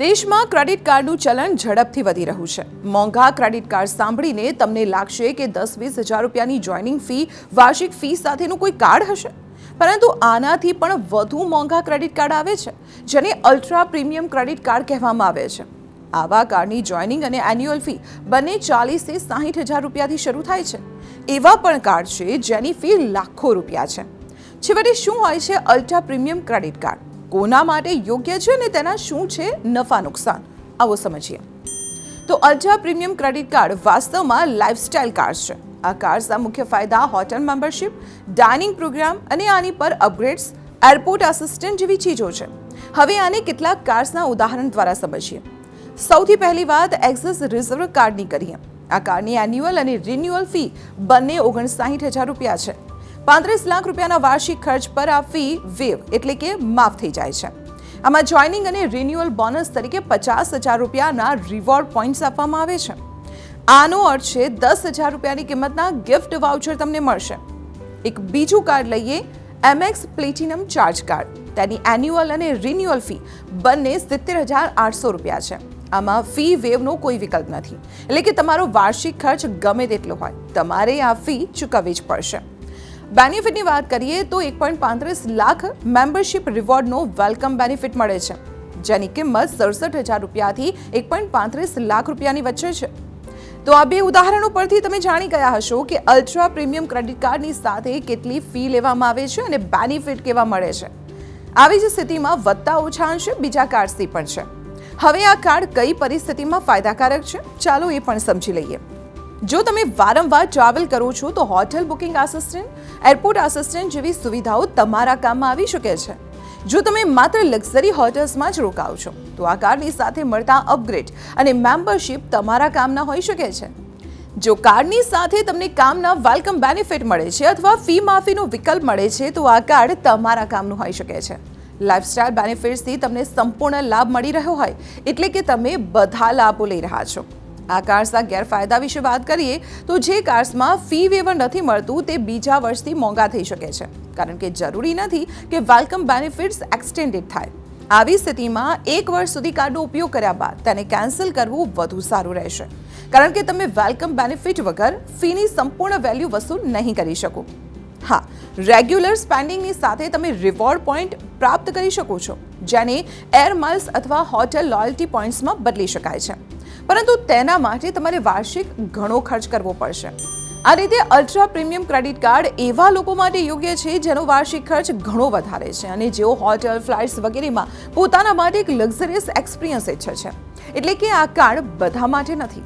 દેશમાં ક્રેડિટ કાર્ડનું ચલણ ઝડપથી વધી રહ્યું છે. મોંઘા ક્રેડિટ કાર્ડ સાંભળીને તમને લાગશે કે દસ વીસ હજાર રૂપિયાની જોઈનિંગ ફી, વાર્ષિક ફી સાથેનું કોઈ કાર્ડ હશે? પરંતુ આનાથી પણ વધુ મોંઘા ક્રેડિટ કાર્ડ આવે છે, જેને અલ્ટ્રા પ્રીમિયમ ક્રેડિટ કાર્ડ કહેવામાં આવે છે. આવા કાર્ડની જોઈનિંગ અને એન્યુઅલ ફી બંને ચાલીસથી સાહીઠ હજાર રૂપિયાથી શરૂ થાય છે. એવા પણ કાર્ડ છે જેની ફી લાખો રૂપિયા છે. છેવટે શું હોય છે અલ્ટ્રા પ્રીમિયમ ક્રેડિટ કાર્ડ? કોના માટે યોગ્ય છે અને તેના શું છે નફા નુકસાન? આવો સમજીએ. તો અલ્ટ્રા પ્રીમિયમ ક્રેડિટ કાર્ડ વાસ્તવમાં લાઇફસ્ટાઇલ કાર્ડ છે. આ કાર્ડ્સના મુખ્ય ફાયદા હોટેલ મેમ્બરશિપ, ડાઇનિંગ પ્રોગ્રામ અને આની પર અપગ્રેડ્સ, એરપોર્ટ આસિસ્ટન્ટ જેવી ચીજો છે. હવે આને કેટલાક કાર્ડ્સના ઉદાહરણ દ્વારા સમજીએ. સૌથી પહેલી વાત, એક્સિસ રિઝર્વ કાર્ડની કરીએ. આ કાર્ડની એન્યુઅલ અને રિન્યુઅલ ફી બંને ઓગણસાઠ હજાર રૂપિયા છે. પાંત્રીસ લાખ રૂપિયાના વાર્ષિક ખર્ચ પર આ ફી વેવ એટલે કે માફ થઈ જાય છે. આમાં જોઈનિંગ અને રિન્યુઅલ બોનસ તરીકે પચાસ હજાર રૂપિયાના રિવોર્ડ પોઈન્ટ્સ આપવામાં આવે છે. આનો અર્થ છે દસ હજાર રૂપિયાની કિંમતના ગિફ્ટ વાઉચર તમને મળશે. એક બીજું કાર્ડ લઈએ એમએક્સ પ્લેટિનમ ચાર્જ કાર્ડ તેની એન્યુઅલ અને રિન્યુઅલ ફી બંને સિત્તેર હજાર આઠસો રૂપિયા છે. આમાં ફી વેવનો કોઈ વિકલ્પ નથી. એટલે કે તમારો વાર્ષિક ખર્ચ ગમે તેટલો હોય, તમારે આ ફી ચૂકવવી જ પડશે. બેનિફિટની વાત કરીએ તો એક પોઈન્ટ પાંત્રીસ લાખ મેમ્બરશિપ રિવોર્ડનો વેલકમ બેનિફિટ મળે છે, જેની કિંમત સડસઠ હજાર રૂપિયાથી એક પોઈન્ટ પાંત્રીસ લાખ રૂપિયાની વચ્ચે છે. તો આ બે ઉદાહરણો પરથી તમે જાણી ગયા હશો કે અલ્ટ્રા પ્રીમિયમ ક્રેડિટ કાર્ડની સાથે કેટલી ફી લેવામાં આવે છે અને બેનિફિટ કેવા મળે છે. આવી જ સ્થિતિમાં વધતા ઓછા અંશે બીજા કાર્ડ્સથી પણ છે. હવે આ કાર્ડ કઈ પરિસ્થિતિમાં ફાયદાકારક છે? ચાલો એ પણ સમજી લઈએ. જો તમે વારંવાર ટ્રાવેલ કરો છો, તો hotel booking assistant airport assistant જેવી સુવિધાઓ તમારા કામમાં આવી શકે છે. જો તમે માત્ર લક્ઝરી હોટેલ્સમાં જ રોકાવ છો, તો આ કાર્ડની સાથે મળતા અપગ્રેડ અને મેમ્બરશિપ તમારા કામના હોઈ શકે છે. જો કાર્ડની સાથે તમને કામના વેલકમ બેનિફિટ મળે છે અથવા ફી માફીનો વિકલ્પ મળે છે, તો આ કાર્ડ તમારા કામનું હોઈ શકે છે. લાઇફસ્ટાઇલ બેનિફિટ્સથી તમને સંપૂર્ણ લાભ મળી રહ્યો હોય, એટલે કે તમે બધા લાભો લઈ રહ્યા છો. આ કાર્સના ગેરફાયદા વિશે વાત કરીએ તો જે કાર્સમાં ફી વેવર નથી મળતું તે બીજા વર્ષથી મોંઘા થઈ શકે છે. કારણ કે જરૂરી નથી કે વેલકમ બેનિફિટ્સ એક્સટેન્ડેડ થાય. આવી સ્થિતિમાં એક વર્ષ સુધી કાર્ડનો ઉપયોગ કર્યા બાદ તેને કેન્સલ કરવું વધુ સારું રહેશે. કારણ કે તમે વેલકમ બેનિફિટ વગર ફીની સંપૂર્ણ વેલ્યુ વસૂલ નહીં કરી શકો. હા રેગ્યુલર સ્પેન્ડિંગની સાથે તમે રિવોર્ડ પોઈન્ટ પ્રાપ્ત કરી શકો છો, જેને એર માઇલ્સ અથવા હોટેલ લોયલ્ટી પોઈન્ટ્સમાં બદલી શકાય છે. પરંતુ તેના માટે તમારે વાર્ષિક ઘણો ખર્ચ કરવો પડશે. આ રીતે અલ્ટ્રા પ્રીમિયમ ક્રેડિટ કાર્ડ એવા લોકો માટે યોગ્ય છે જેનો વાર્ષિક ખર્ચ ઘણો વધારે છે અને જેઓ હોટેલ ફ્લાઇટ્સ વગેરેમાં પોતાના માટે એક લક્ઝરિયસ એક્સપિરિયન્સ ઈચ્છે છે. એટલે કે આ કાર્ડ બધા માટે નથી.